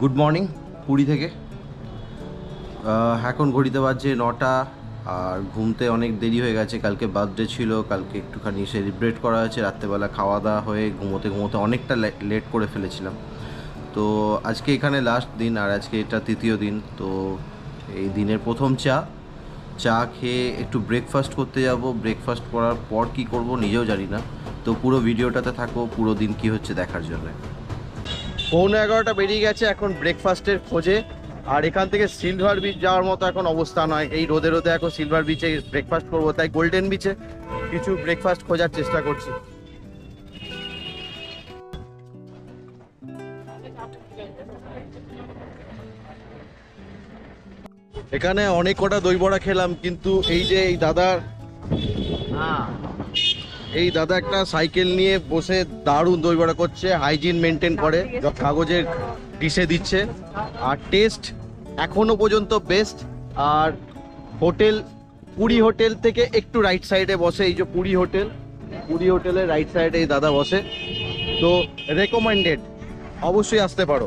Good morning Puri থেকে। এখন ঘড়িতে বাজছে নটা, আর ঘুমতে অনেক দেরি হয়ে গেছে। কালকে বার্থডে ছিল, কালকে একটুখানি সেলিব্রেট করা হয়েছে। রাত্রেবেলা খাওয়া দাওয়া হয়ে ঘুমোতে ঘুমোতে অনেকটা লেট করে ফেলেছিলাম। তো আজকে এখানে লাস্ট দিন, আর আজকে এটা তৃতীয় দিন। তো এই দিনের প্রথম চা। চা খেয়ে একটু ব্রেকফাস্ট করতে যাব। ব্রেকফাস্ট করার পর কি করব নিজেও জানি না। তো পুরো ভিডিওটাতে থাকো, পুরো দিন কি হচ্ছে দেখার জন্য। পৌনে এগারোটা বেরিয়ে গেছে এখন ব্রেকফাস্টের খোঁজে। আর এখান থেকে সিলভার বিচ যাওয়ার মতো এখন অবস্থা নয়। এই রোদে রোদে এখন সিলভার বিচে ব্রেকফাস্ট করব, তাই গোল্ডেন বিচে কিছু ব্রেকফাস্ট খোঁজার চেষ্টা করছি। এখানে অনেক কটা দই বড়া খেলাম, কিন্তু এই যে এই দাদার এই দাদা একটা সাইকেল নিয়ে বসে দারুণ দই বড়া করছে হাইজিন মেনটেন করে, কাগজের ডিশে দিচ্ছে। আর টেস্ট এখনও পর্যন্ত বেস্ট আর হোটেল, পুরী হোটেল থেকে একটু রাইট সাইডে বসে, এই যে পুরী হোটেল, পুরী হোটেলের রাইট সাইডে এই দাদা বসে। তো রেকমেন্ডেড অবশ্যই আসতে পারো।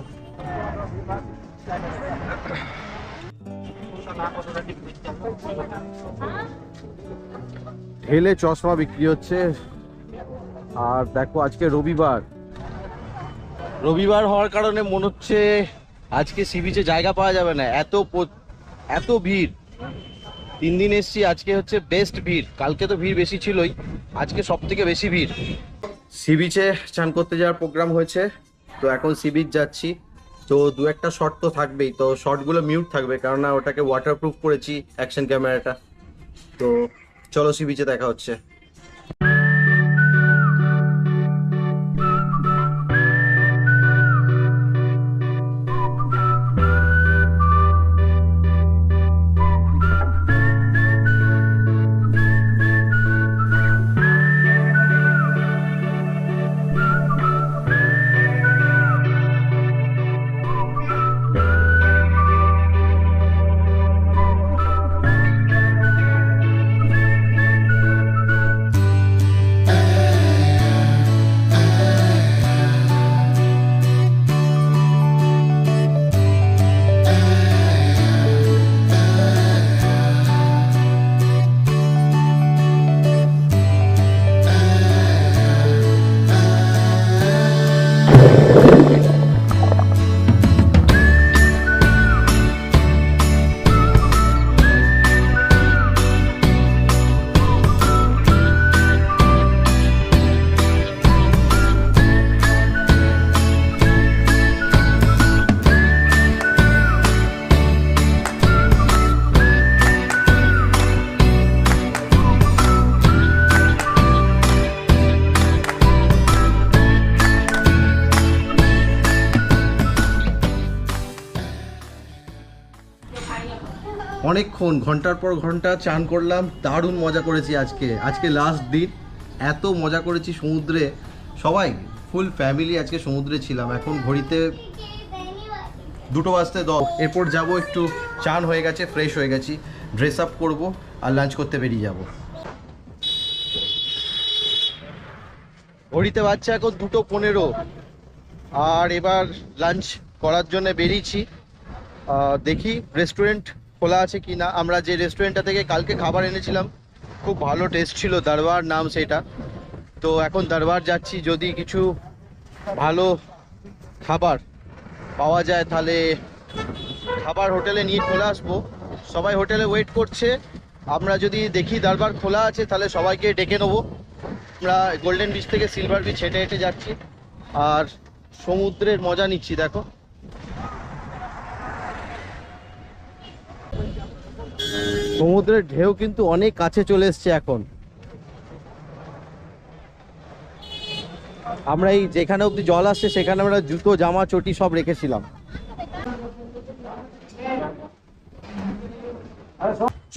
ঢেলে চশমা বিক্রি হচ্ছে। আর দেখো আজকে রবিবার। রবিবার হওয়ার কারণে মনে হচ্ছে আজকে সি বিচে জায়গা পাওয়া যাবে না। এত এত ভিড়। তিন দিন এসছি আজকে হচ্ছে বেস্ট ভিড়। কালকে তো ভিড় বেশি ছিলই। আজকে সব থেকে বেশি ভিড়। সি বিচে চান করতে যাওয়ার প্রোগ্রাম হয়েছে। তো এখন সি বিচ যাচ্ছি। তো দু একটা শট তো থাকবেই। তো শটগুলো মিউট থাকবে। কারণ না ওটাকে ওয়াটারপ্রুফ করেছি অ্যাকশন ক্যামেরাটা তো চলো সি বিচে দেখা হচ্ছে। অনেকক্ষণ, ঘণ্টার পর ঘণ্টা চান করলাম, দারুণ মজা করেছি আজকে। আজকে লাস্ট দিন, এত মজা করেছি সমুদ্রে। সবাই ফুল ফ্যামিলি আজকে সমুদ্রে ছিলাম। এখন ঘড়িতে দুটো বাজতে দ এরপর যাব একটু, চান হয়ে গেছে ফ্রেশ হয়ে গেছি। ড্রেস আপ করব আর লাঞ্চ করতে বেরিয়ে যাব। ঘড়িতে বাজছে এখন দুটো পনেরো। আর এবার লাঞ্চ করার জন্য বেরিয়েছি। দেখি রেস্টুরেন্ট খোলা আছে কি না আমরা যে রেস্টুরেন্টটা থেকে কালকে খাবার এনেছিলাম, খুব ভালো টেস্ট ছিল দরবার নাম সেটা। তো এখন দরবার যাচ্ছি, যদি কিছু ভালো খাবার পাওয়া যায়, তাহলে খাবার হোটেলে নিয়ে চলে আসব। সবাই হোটেলে ওয়েট করছে, আমরা যদি দেখি দরবার খোলা আছে, তাহলে সবাইকে ডেকে নেব। আমরা গোল্ডেন বিচ থেকে সিলভার বিচ হেঁটে হেঁটে যাচ্ছি, আর সমুদ্রের মজা নিচ্ছি, দেখো। সমুদ্রের ঢেউ কিন্তু অনেক কাছে চলে এসছে এখন। আমরা এই যেখানে অব্দি জল আসছে, সেখানে আমরা জুতো, জামা, চটি সব রেখেছিলাম।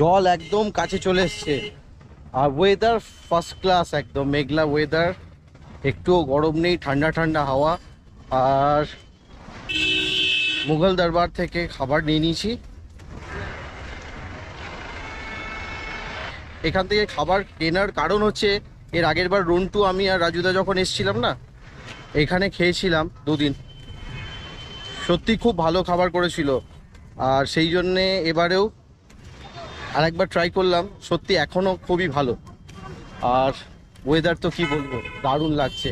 জল একদম কাছে চলে এসছে। আর ওয়েদার ফার্স্ট ক্লাস একদম, মেঘলা ওয়েদার একটুও গরম নেই, ঠান্ডা ঠান্ডা হাওয়া। আর মুঘল দরবার থেকে খাবার নিয়ে নিয়েছি। এখান থেকে খাবার কেনার কারণ হচ্ছে, এর আগের বার রন্টু আমি আর রাজুদা যখন এসেছিলাম না, এখানে খেয়েছিলাম দুদিন। সত্যি খুব ভালো খাবার করেছিল। আর সেই জন্যে এবারেও আর একবার ট্রাই করলাম, সত্যি এখনও খুবই ভালো। আর ওয়েদার তো কি বলব, দারুণ লাগছে।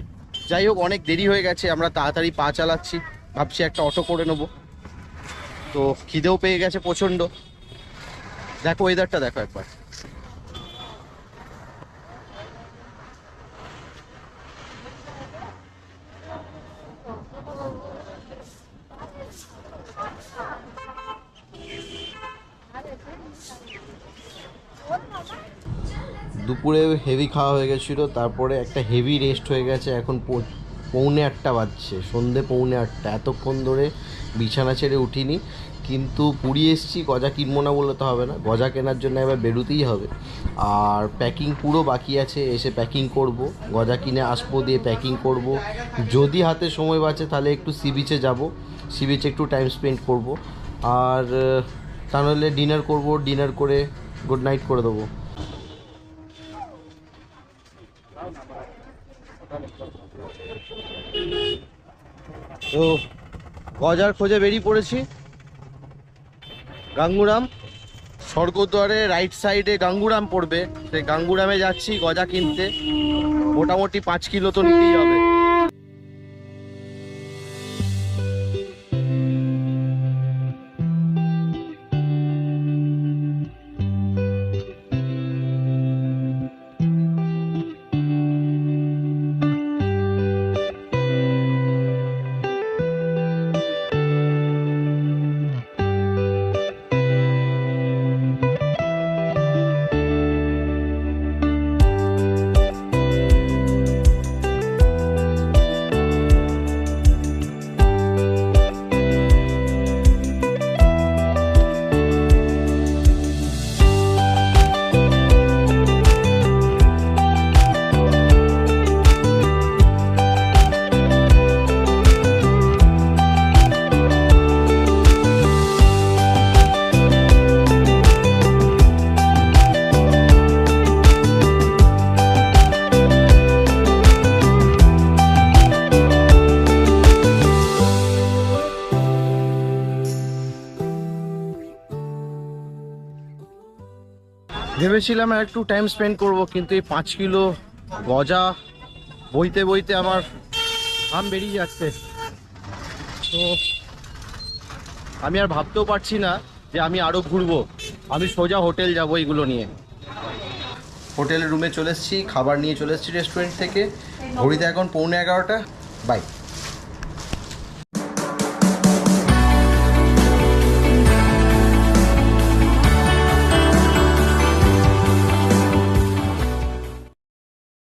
যাই হোক, অনেক দেরি হয়ে গেছে, আমরা তাড়াতাড়ি পা চালাচ্ছি, ভাবছি একটা অটো করে নেব। তো খিদেও পেয়ে গেছে প্রচণ্ড। দেখো ওয়েদারটা দেখো একবার। দুপুরে হেভি খাওয়া হয়ে গেছিল, তারপরে একটা হেভি রেস্ট হয়ে গেছে, এখন পৌনে আটটা বাজছে, সন্ধে পৌনে আটটা। এতক্ষণ ধরে বিছানা ছেড়ে উঠিনি, কিন্তু পুরী এসছি, গজা কিনবো না বললে তো হবে না, গজা কেনার জন্য এবার বেরোতেই হবে। আর প্যাকিং পুরো বাকি আছে, এসে প্যাকিং করব, গজা কিনে আসব, দিয়ে প্যাকিং করব। যদি হাতে সময় বাঁচে, তাহলে একটু সি বিচে যাব সি বিচে একটু টাইম স্পেন্ড করব। আর তা নাহলে ডিনার করব ডিনার করে গুড নাইট করে দেবো। তো গজার খোঁজে বেরিয়ে পড়েছি। গাঙ্গুরাম, স্বর্গদ্বারে রাইট সাইডে গাঙ্গুরাম পড়বে। সেই গাঙ্গুরামে যাচ্ছি গজা কিনতে। মোটামুটি পাঁচ কিলো তো নিতেই হবে। ভেবেছিলাম একটু টাইম স্পেন্ড করব, কিন্তু এই পাঁচ কিলো গজা বইতে বইতে আমার আম বেরিয়ে যাচ্ছে। তো আমি আর ভাবতেও পারছি না যে আমি আরও ঘুরবো। আমি সোজা হোটেল যাব এইগুলো নিয়ে। হোটেলের রুমে চলে এসেছি, খাবার নিয়ে চলে এসেছি রেস্টুরেন্ট থেকে। ঘড়িতে এখন পৌনে এগারোটা। বাই